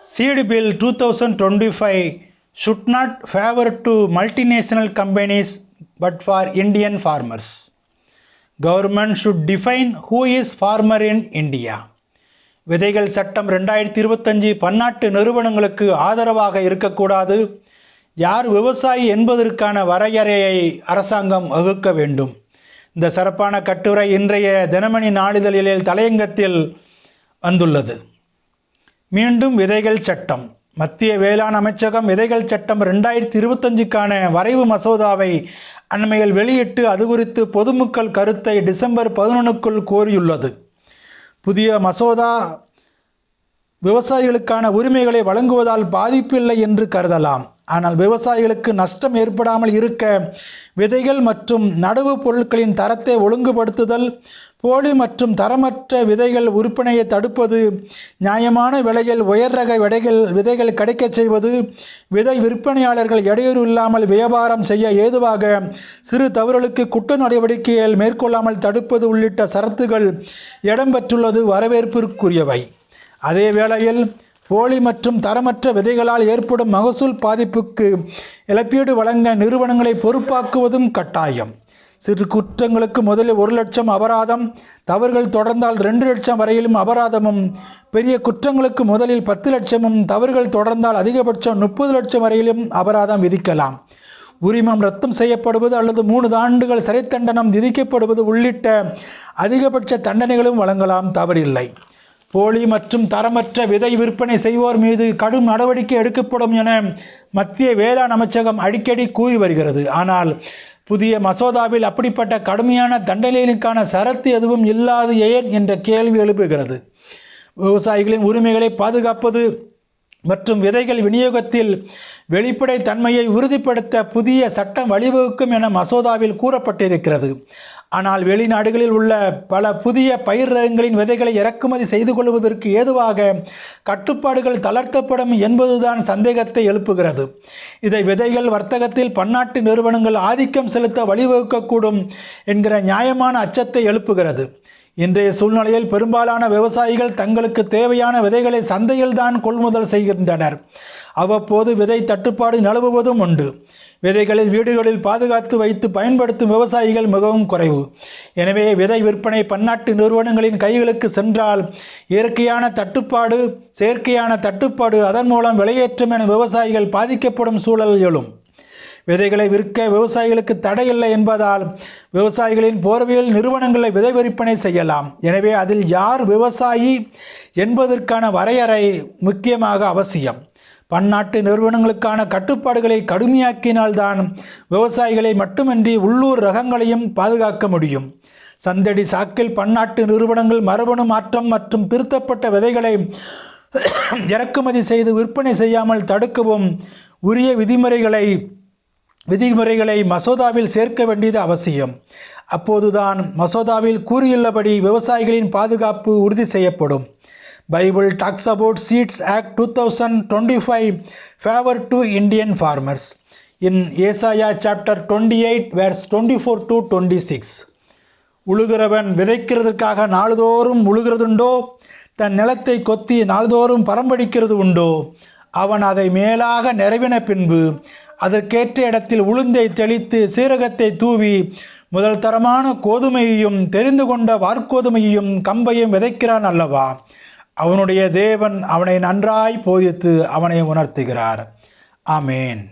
Seed bill two thousand twenty five should not favour to multinational companies but for Indian farmers government should define who is farmer in India விதைகள் சட்டம் ரெண்டாயிரத்தி இருபத்தஞ்சி பன்னாட்டு நிறுவனங்களுக்கு ஆதரவாக இருக்கக்கூடாது. யார் விவசாயி என்பதற்கான வரையறையை அரசாங்கம் வகுக்க வேண்டும். இந்த சிறப்பான கட்டுரை இன்றைய தினமணி நாளிதழில் தலையங்கத்தில் வந்துள்ளது. மீண்டும் விதைகள் சட்டம். மத்திய வேளாண் அமைச்சகம் விதைகள் சட்டம் ரெண்டாயிரத்தி இருபத்தஞ்சுக்கான வரைவு மசோதாவை அண்மையில் வெளியிட்டு அது குறித்து பொதுமக்கள் கருத்தை டிசம்பர் பதினொன்றுக்குள் கோரியுள்ளது. புதிய மசோதா விவசாயிகளுக்கான உரிமைகளை வழங்குவதால் பாதிப்பில்லை என்று கருதலாம். ஆனால் விவசாயிகளுக்கு நஷ்டம் ஏற்படாமல் இருக்க விதைகள் மற்றும் நடவு பொருட்களின் தரத்தை ஒழுங்குபடுத்துதல் போலி மற்றும் தரமற்ற விதைகள் விற்பனையை தடுப்பது நியாயமான விலையில் உயர் ரக விடைகள் விதைகள் கிடைக்கச் செய்வது விதை விற்பனையாளர்கள் இடையூறு இல்லாமல் வியாபாரம் செய்ய ஏதுவாக சிறு தவறுகளுக்கு குற்ற நடவடிக்கைகள் மேற்கொள்ளாமல் தடுப்பது உள்ளிட்ட சரத்துகள் இடம்பெற்றுள்ளது வரவேற்பிற்குரியவை. அதே வேளையில் போலி மற்றும் தரமற்ற விதைகளால் ஏற்படும் மகசூல் பாதிப்புக்கு இழப்பீடு வழங்க நிறுவனங்களை பொறுப்பாக்குவதும் கட்டாயம். சிறு குற்றங்களுக்கு முதலில் ஒரு லட்சம் அபராதம் தவறுகள் தொடர்ந்தால் ரெண்டு லட்சம் வரையிலும் அபராதமும் பெரிய குற்றங்களுக்கு முதலில் பத்து லட்சமும் தவறுகள் தொடர்ந்தால் அதிகபட்சம் முப்பது லட்சம் வரையிலும் அபராதம் விதிக்கலாம். உரிமம் ரத்தம் செய்யப்படுவது அல்லது மூணு ஆண்டுகள் சிறை தண்டனம் விதிக்கப்படுவது உள்ளிட்ட அதிகபட்ச தண்டனைகளும் வழங்கலாம் தவறில்லை. போலி மற்றும் தரமற்ற விதை விற்பனை செய்வோர் மீது கடும் நடவடிக்கை எடுக்கப்படும் என மத்திய வேளாண் அமைச்சகம் அடிக்கடி கூறி வருகிறது. ஆனால் புதிய மசோதாவில் அப்படிப்பட்ட கடுமையான தண்டனைகளுக்கான சரத்து எதுவும் இல்லாது ஏன்? என்ற கேள்வி எழுப்புகிறது. விவசாயிகளின் உரிமைகளை பாதுகாப்பது மற்றும் விதைகள் விநியோகத்தில் வெளிப்படை தன்மையை உறுதிப்படுத்த புதிய சட்டம் வழிவகுக்கும் என மசோதாவில் கூறப்பட்டிருக்கிறது. ஆனால் வெளிநாடுகளில் உள்ள பல புதிய பயிர் ரகங்களின் விதைகளை இறக்குமதி செய்து கொள்வதற்கு ஏதுவாக கட்டுப்பாடுகள் தளர்த்தப்படும் என்பதுதான் சந்தேகத்தை எழுப்புகிறது. இதை விதைகள் வர்த்தகத்தில் பன்னாட்டு நிறுவனங்கள் ஆதிக்கம் செலுத்த வழிவகுக்கக்கூடும் என்கிற நியாயமான அச்சத்தை எழுப்புகிறது. இன்றைய சூழ்நிலையில் பெரும்பாலான விவசாயிகள் தங்களுக்கு தேவையான விதைகளை சந்தையில்தான் கொள்முதல் செய்கின்றனர். அவ்வப்போது விதை தட்டுப்பாடு நிலவுவதும் உண்டு. விதைகளில் வீடுகளில் பாதுகாத்து வைத்து பயன்படுத்தும் விவசாயிகள் மிகவும் குறைவு. எனவே விதை விற்பனை பன்னாட்டு நிறுவனங்களின் கைகளுக்கு சென்றால் இயற்கையான தட்டுப்பாடு செயற்கையான தட்டுப்பாடு அதன் மூலம் விலையேற்றம் என விவசாயிகள் பாதிக்கப்படும் சூழல் எழும். விதைகளை விற்க விவசாயிகளுக்கு தடை இல்லை என்பதால் விவசாயிகளின் போர்வையில் நிறுவனங்களை விதை விற்பனை செய்யலாம். எனவே அதில் யார் விவசாயி என்பதற்கான வரையறை முக்கியமாக அவசியம். பன்னாட்டு நிறுவனங்களுக்கான கட்டுப்பாடுகளை கடுமையாக்கினால்தான் விவசாயிகளை மட்டுமின்றி உள்ளூர் ரகங்களையும் பாதுகாக்க முடியும். சந்தடி சாக்கில் பன்னாட்டு நிறுவனங்கள் மரபணு மாற்றம் மற்றும் திருத்தப்பட்ட விதைகளை இறக்குமதி செய்து விற்பனை செய்யாமல் தடுக்கவும் உரிய விதிமுறைகளை விதிமுறைகளை மசோதாவில் சேர்க்க வேண்டியது அவசியம். அப்போதுதான் மசோதாவில் கூறியுள்ளபடி விவசாயிகளின் பாதுகாப்பு உறுதி செய்யப்படும். Bible talks about seeds act two thousand twenty five favour to Indian farmers. In Isaiah chapter twenty eight verse twenty four to twenty six. உழுகிறவன் விதைக்கிறதுக்காக நாள்தோறும் உழுகிறதுண்டோ? தன் நிலத்தை கொத்தி நாள்தோறும் பரம்படிக்கிறது உண்டோ அவன் அதை மேலாக நிறைவின பின்பு அதற்கேற்ற இடத்தில் உளுந்தை தெளித்து சீரகத்தை தூவி முதல் தரமான கோதுமையையும் தெரிந்து கொண்ட வார்கோதுமையையும் கம்பையும் விதைக்கிறான் அல்லவா? அவனுடைய தேவன் அவனை நன்றாய் போதித்து அவனை உணர்த்துகிறார். ஆமேன்.